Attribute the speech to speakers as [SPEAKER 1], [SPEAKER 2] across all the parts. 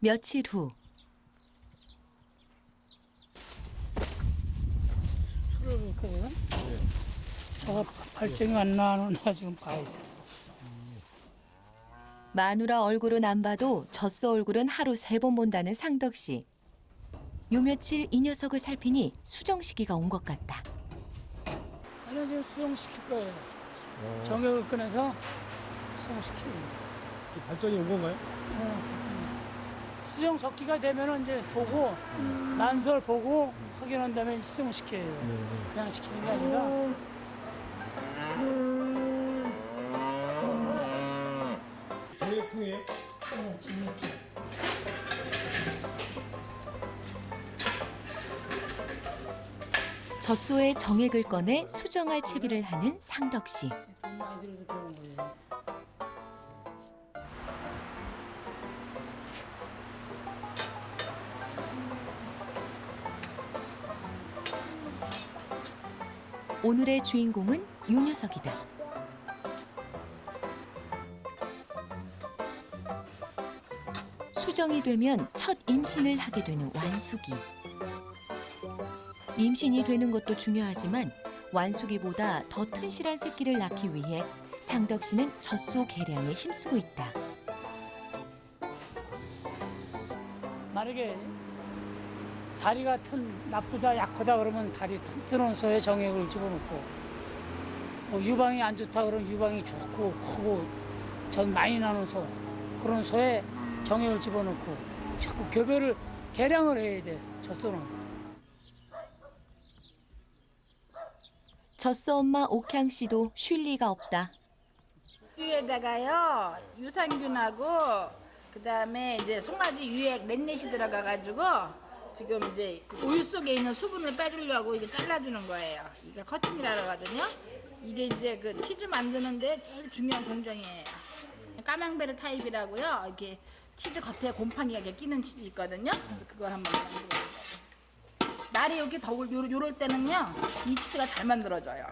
[SPEAKER 1] 며칠 후
[SPEAKER 2] 술을 먹거든. 저거 발정이 안 나오나 지금 봐야 돼.
[SPEAKER 1] 마누라 얼굴은 안 봐도 젖소 얼굴은 하루 세 번 본다는 상덕 씨. 요 며칠 이 녀석을 살피니 수정 시기가 온 것 같다.
[SPEAKER 2] 아니 지금 수용시킬 거예요. 정액을 꺼내서 수용시키는 거예요.
[SPEAKER 3] 발전이 온 건가요?
[SPEAKER 2] 수용 적기가 되면은 이제 보고 난설 보고 확인한 다음에 수용시켜요. 그냥 시키는 게 아니라
[SPEAKER 3] 정액통에
[SPEAKER 1] 젖소의 정액을 꺼내 수정할 채비를 하는 상덕 씨.
[SPEAKER 2] 돈 많이 들여서 배운 거예요.
[SPEAKER 1] 오늘의 주인공은 요 녀석이다. 수정이 되면 첫 임신을 하게 되는 완숙이. 임신이 되는 것도 중요하지만 완숙이보다 더 튼실한 새끼를 낳기 위해 상덕 씨는 젖소 개량에 힘쓰고 있다.
[SPEAKER 2] 다리가 튼 나쁘다 약하다 그러면 다리 튼튼한 소에 정액을 집어넣고 뭐 유방이 안 좋다 그러면 유방이 좋고 크고 전 많이 나는 소 그런 소에 정액을 집어넣고 자꾸 교배를 개량을 해야 돼 젖소는
[SPEAKER 1] 젖소 엄마 옥향 씨도 쉴 리가 없다.
[SPEAKER 4] 유에다가요 유산균하고 그다음에 이제 송아지 유액 렛넷이 들어가가지고 지금 이제 우유 속에 있는 수분을 빼주려고 이게 잘라주는 거예요. 이게 커팅이라 그러거든요. 이게 이제 그 치즈 만드는데 제일 중요한 공정이에요. 까망베르 타입이라고요. 이렇게 치즈 겉에 곰팡이가 이렇게 끼는 치즈 있거든요. 그래서 그걸 한번 만들어 보세요. 날이 이렇게 더울 요럴 때는요 이 치즈가 잘 만들어져요.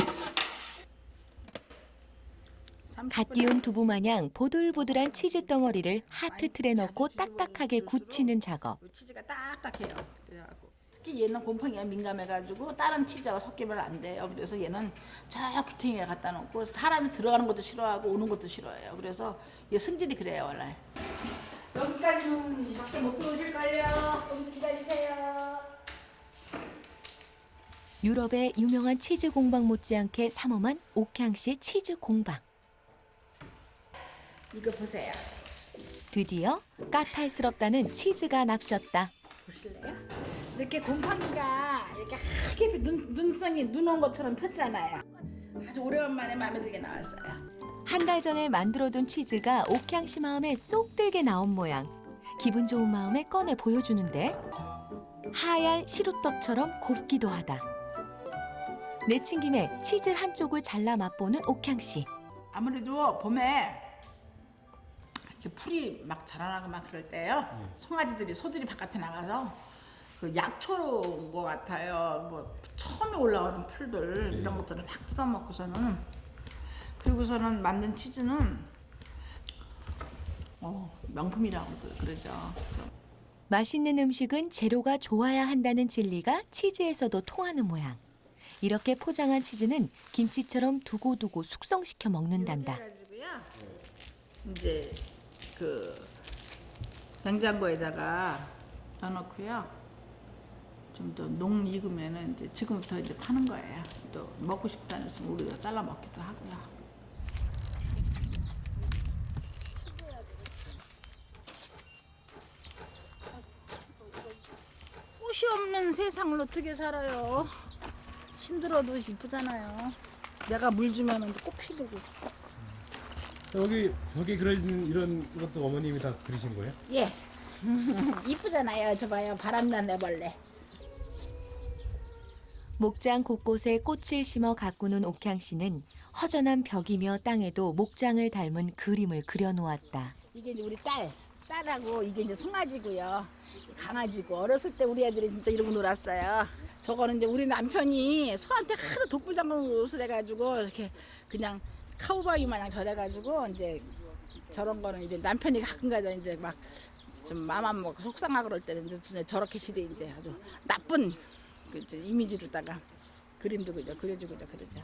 [SPEAKER 1] 갓 기운 두부 마냥 보들보들한 치즈 덩어리를 하트 틀에 넣고 딱딱하게 굳히는 작업.
[SPEAKER 4] 이 치즈가 딱딱해요. 그래갖고 특히 얘는 곰팡이가 민감해가지고 다른 치즈하고 섞이면 안 돼요. 그래서 얘는 저 귀퉁이에 갖다 놓고 사람이 들어가는 것도 싫어하고 오는 것도 싫어해요. 그래서 얘 승질이 그래요 원래. 여기까지는 밖에 못 들어오실걸요. 좀 기다리세요.
[SPEAKER 1] 유럽의 유명한 치즈 공방 못지않게 삼엄한 옥향 씨의 치즈 공방.
[SPEAKER 4] 이거 보세요.
[SPEAKER 1] 드디어 까탈스럽다는 치즈가 납셨다.
[SPEAKER 4] 보실래요? 이렇게 곰팡이가 이렇게 하게 눈, 눈성이 눈 온 것처럼 폈잖아요. 아주 오래간만에 마음에 들게 나왔어요.
[SPEAKER 1] 한 달 전에 만들어둔 치즈가 옥향 씨 마음에 쏙 들게 나온 모양. 기분 좋은 마음에 꺼내 보여주는데 하얀 시루떡처럼 곱기도 하다. 내친 김에 치즈 한쪽을 잘라 맛보는 옥향 씨.
[SPEAKER 4] 아무래도 봄에 이렇게 풀이 막 자라나고 막 그럴 때요. 송아지들이 소들이 바깥에 나가서 그 약초로 온 것 같아요. 뭐 처음에 올라오는 풀들 이런 것들을 막 뜯어먹고서는 그리고서는 만든 치즈는 어, 명품이라고도 그러죠. 그래서
[SPEAKER 1] 맛있는 음식은 재료가 좋아야 한다는 진리가 치즈에서도 통하는 모양. 이렇게 포장한 치즈는 김치처럼 두고두고 숙성시켜 먹는단다.
[SPEAKER 4] 이제 그 냉장고에다가 넣어놓고요. 좀 더 농 익으면은 이제 지금부터 이제 파는 거예요. 또 먹고 싶다는 했으면 우리가 잘라 먹기도 하고요. 꽃이 없는 세상을 어떻게 살아요? 힘들어도 이쁘잖아요. 내가 물 주면은 꽃 피우고.
[SPEAKER 3] 여기 저기 그려진 이런 것도 어머님이 다 그리신 거예요?
[SPEAKER 4] 예. 이쁘잖아요. 저 봐요. 바람난 애벌레.
[SPEAKER 1] 목장 곳곳에 꽃을 심어 가꾸는 옥향 씨는 허전한 벽이며 땅에도 목장을 닮은 그림을 그려놓았다.
[SPEAKER 4] 이게 이제 우리 딸. 딸하고 이게 이제 송아지고요. 강아지고 어렸을 때 우리 애들이 진짜 이러고 놀았어요. 저거는 이제 우리 남편이 소한테 하도 독불장군 옷을 해가지고 이렇게 그냥 카우바이 마냥 저래가지고 이제 저런 거는 이제 남편이 가끔가다 이제 막 좀 마음 안 먹고 속상하고 그럴 때는 이제 저렇게 시대 이제 아주 나쁜 그 이미지로다가 그림도 그저 그려주고 저 그러죠.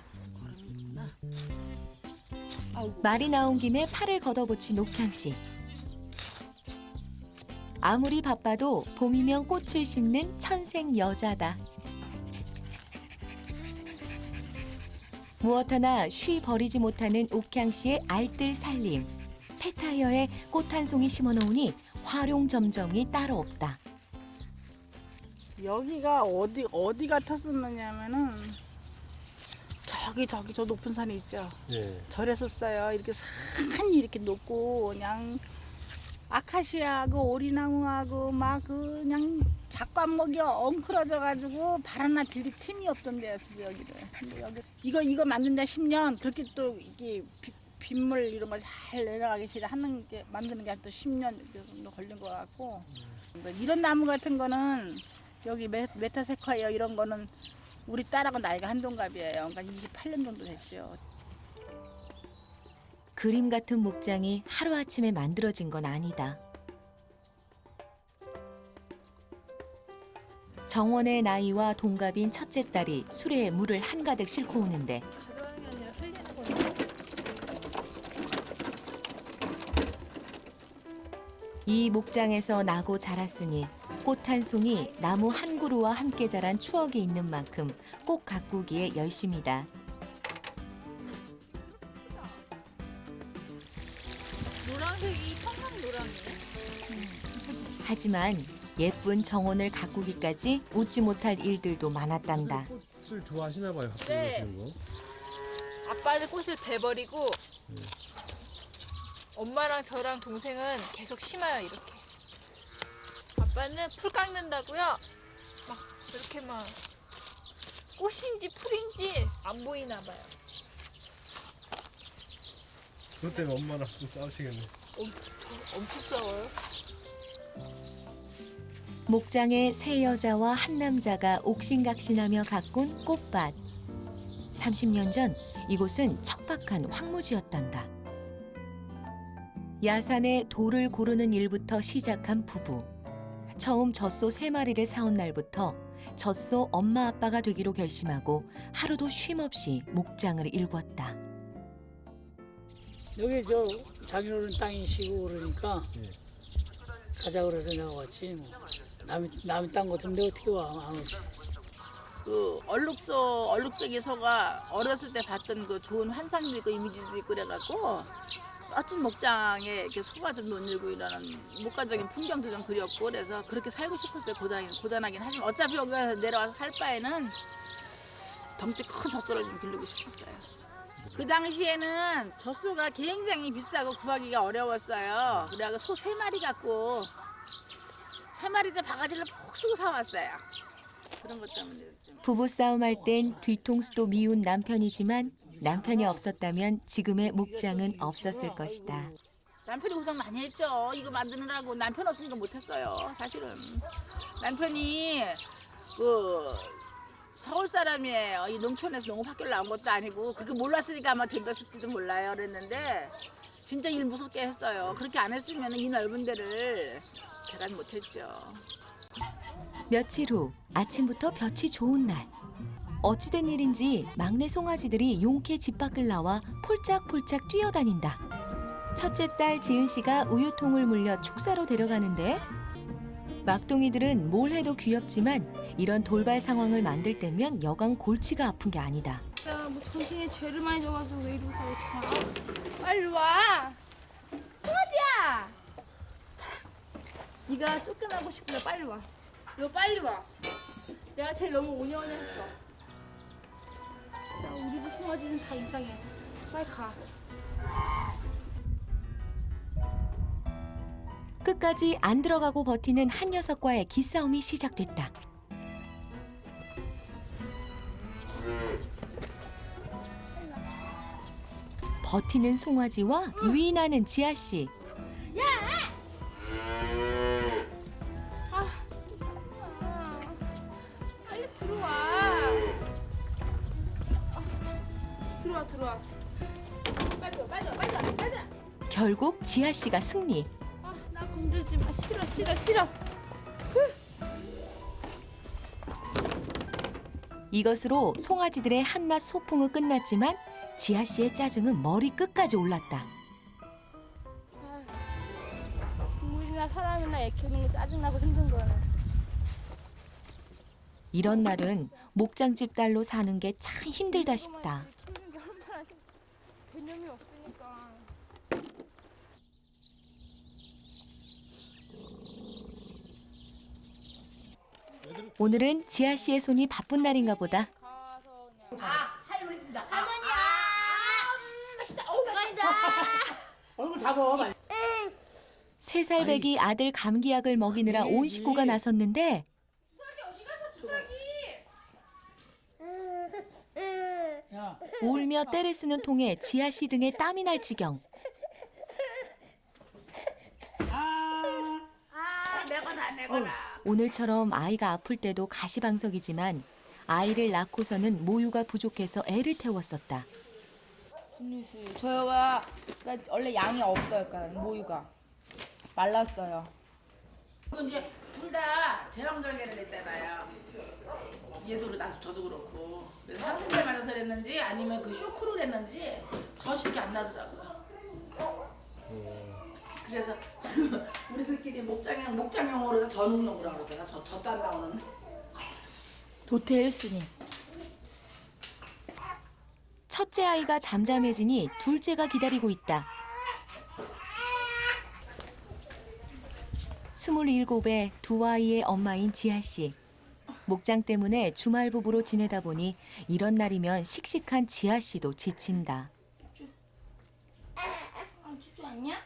[SPEAKER 1] 말이 나온 김에 팔을 걷어붙인 옥향 씨. 아무리 바빠도 봄이면 꽃을 심는 천생 여자다. 무엇 하나 쉬 버리지 못하는 옥향 씨의 알뜰 살림. 폐타이어에 꽃 한 송이 심어놓으니 활용 점정이 따로 없다.
[SPEAKER 4] 여기가 어디 어디 같았었느냐면은 저기 저기 저 높은 산이 있죠.
[SPEAKER 3] 예.
[SPEAKER 4] 절에서 써요. 이렇게 산이 이렇게 높고 그냥 아카시아하고 오리나무하고 막 그냥 작과목이 엉클어져 가지고 발 하나 들릴 틈이 없던 데였어요 여기를. 근데 여기 이거 이거 만든다 10년 그렇게 또 이게 비- 빗물 이런 거 잘 내려가기 싫어 하는 게 만드는 게한또 10년 정도 걸린 것 같고 뭐 이런 나무 같은 거는 여기 메, 메타세콰이어 이런 거는 우리 딸하고 나이가 한 동갑이에요. 그러니까 28년 정도 됐죠.
[SPEAKER 1] 그림 같은 목장이 하루아침에 만들어진 건 아니다. 정원의 나이와 동갑인 첫째 딸이 수레에 물을 한가득 싣고 오는데
[SPEAKER 5] 가져가는 게 아니라 살리는 거예요.
[SPEAKER 1] 이 목장에서 나고 자랐으니 꽃 한 송이 나무 한 그루와 함께 자란 추억이 있는 만큼 꽃 가꾸기에 열심이다.
[SPEAKER 5] 노란색 이 청강 노랑이네.
[SPEAKER 1] 하지만 예쁜 정원을 가꾸기까지 웃지 못할 일들도 많았단다.
[SPEAKER 3] 꽃을 좋아하시나 봐요.
[SPEAKER 5] 네.
[SPEAKER 3] 거.
[SPEAKER 5] 아빠는 꽃을 베버리고 엄마랑 저랑 동생은 계속 심어요 이렇게. 아빠는 풀 깎는다고요. 막 이렇게 막 꽃인지 풀인지 안 보이나 봐요.
[SPEAKER 3] 그것 때문에 엄마랑 좀 싸우시겠네.
[SPEAKER 5] 저 엄청 싸워요.
[SPEAKER 1] 목장에 세 여자와 한 남자가 옥신각신하며 가꾼 꽃밭. 30년 전 이곳은 척박한 황무지였단다. 야산에 돌을 고르는 일부터 시작한 부부. 처음 젖소 세 마리를 사온 날부터 젖소 엄마 아빠가 되기로 결심하고 하루도 쉼 없이 목장을 일궜다.
[SPEAKER 2] 여기 저 자기는 땅이 시고 그러니까
[SPEAKER 3] 예.
[SPEAKER 2] 가자 그래서 내가 왔지 뭐. 남이 남이 딴 것인데 어떻게 와 안 오지?
[SPEAKER 4] 그 얼룩소 얼룩배기 소가 어렸을 때 봤던 그 좋은 환상도 있고 이미지도 있고 그래갖고 어떤 목장에 이렇게 소가 좀 논일고 이러는 목가적인 풍경도 좀 그렸고 그래서 그렇게 살고 싶었어요 고단 고단하긴 하지만 어차피 여기 내려와서 살 바에는 덩치 큰 젖소를 좀 기르고 싶었어요. 그 당시에는 젖소가 굉장히 비싸고 구하기가 어려웠어요. 그래서 소 세 마리 갖고 세 마리를 바가지를 푹 쓰고 사왔어요. 그런 것 때문에 좀.
[SPEAKER 1] 부부 싸움할 땐 뒤통수도 미운 남편이지만 남편이 없었다면 지금의 목장은 없었을 것이다.
[SPEAKER 4] 남편이 고생 많이 했죠. 이거 만드느라고 남편 없으니까 못했어요. 사실은 남편이 그 서울 사람이에요. 이 농촌에서 농업학교를 나온 것도 아니고 그렇게 몰랐으니까 아마 덤볐을지도 몰라요. 그랬는데 진짜 일 무섭게 했어요. 그렇게 안 했으면 이 넓은 데를 계산 못했죠.
[SPEAKER 1] 며칠 후 아침부터 볕이 좋은 날 어찌된 일인지 막내 송아지들이 용케 집 밖을 나와 폴짝폴짝 뛰어다닌다. 첫째 딸 지은 씨가 우유통을 물려 축사로 데려가는데 막둥이들은 뭘 해도 귀엽지만 이런 돌발 상황을 만들 때면 여간 골치가 아픈 게 아니다.
[SPEAKER 5] 야, 뭐 정신에 죄를 많이 져가지고 왜 이러고 살고 참. 빨리 와. 송아지야. 네가 쫓겨나고 싶구나. 빨리 와. 너 빨리 와. 내가 제일 너무 온연했어. 자, 우리 집 송아지는 다 이상해. 빨리 가.
[SPEAKER 1] 끝까지 안 들어가고 버티는 한 녀석과의 기싸움이 시작됐다. 버티는 송아지와 유인하는 지아 씨.
[SPEAKER 5] 빨리 들어와. 아, 들어와, 들어와. 빨리 와, 빨리 와, 빨리 와, 빨리 와.
[SPEAKER 1] 결국 지아 씨가 승리.
[SPEAKER 5] 아, 나 근데 만들지 마. 싫어, 싫어, 싫어.
[SPEAKER 1] 이것으로 송아지들의 한낮 소풍은 끝났지만 지아 씨의 짜증은 머리 끝까지 올랐다.
[SPEAKER 5] 동물이나 사람이나 애 키우는 거 짜증나고 힘든 거는.
[SPEAKER 1] 이런 날은 목장집 딸로 사는 게 참 힘들다 싶다.
[SPEAKER 5] 키우는 게 얼마나 힘- 개념이 없으니까.
[SPEAKER 1] 오늘은 지아 씨의 손이 바쁜 날인가 보다.
[SPEAKER 5] 가서 그냥.
[SPEAKER 4] 아 할머니입니다. 할머니야.
[SPEAKER 2] 얼굴 잡아. 빨리.
[SPEAKER 1] 세살 배기 아들 감기약을 먹이느라 온 식구가 나섰는데
[SPEAKER 2] 야,
[SPEAKER 1] 울며 때를 쓰는 통에 지아 씨 등에 땀이 날 지경.
[SPEAKER 2] 아,
[SPEAKER 4] 아 내거나 내거나.
[SPEAKER 1] 오늘처럼 아이가 아플 때도 가시방석이지만 아이를 낳고서는 모유가 부족해서 애를 태웠었다.
[SPEAKER 6] 김유수 저와 나 원래 양이 없어요, 그러니까 모유가 말랐어요.
[SPEAKER 4] 그 이제 둘 다 제왕절개를 했잖아요. 얘도 그렇고 저도 그렇고. 그래서 맞아서 그랬는지 아니면 그 쇼크로 그랬는지 더 쉽게 안 나더라고요. 그래서 우리들끼리 목장용 목장용어로 전운용이라 그러잖아. 저 저딴 나오는.
[SPEAKER 6] 도태 1순위.
[SPEAKER 1] 첫째 아이가 잠잠해지니 둘째가 기다리고 있다. 스물일곱에 두 아이의 엄마인 지아 씨. 목장 때문에 주말 부부로 지내다 보니 이런 날이면 씩씩한 지아 씨도 지친다.
[SPEAKER 4] 아, 쭈쭈 왔냐?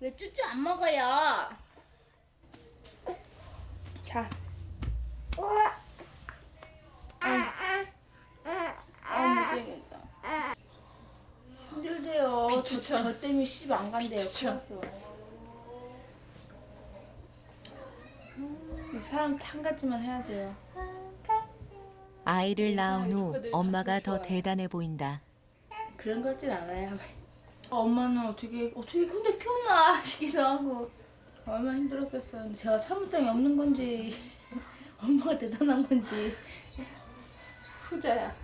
[SPEAKER 4] 왜 쭈쭈 안 먹어요?
[SPEAKER 6] 자, 힘들대요. 저, 저 때문에 시집 안 간대요, 클래스. 음, 사람 탕 같지만 해야 돼요.
[SPEAKER 1] 아이를 낳은 후 엄마가 더 대단해 보인다.
[SPEAKER 6] 그런 것 같진 않아요. 엄마는 어떻게 어떻게 근데 키웠나 싶기도 하고 얼마나 힘들었겠어요. 근데 제가 참을성이 없는 건지 엄마가 대단한 건지 후자야.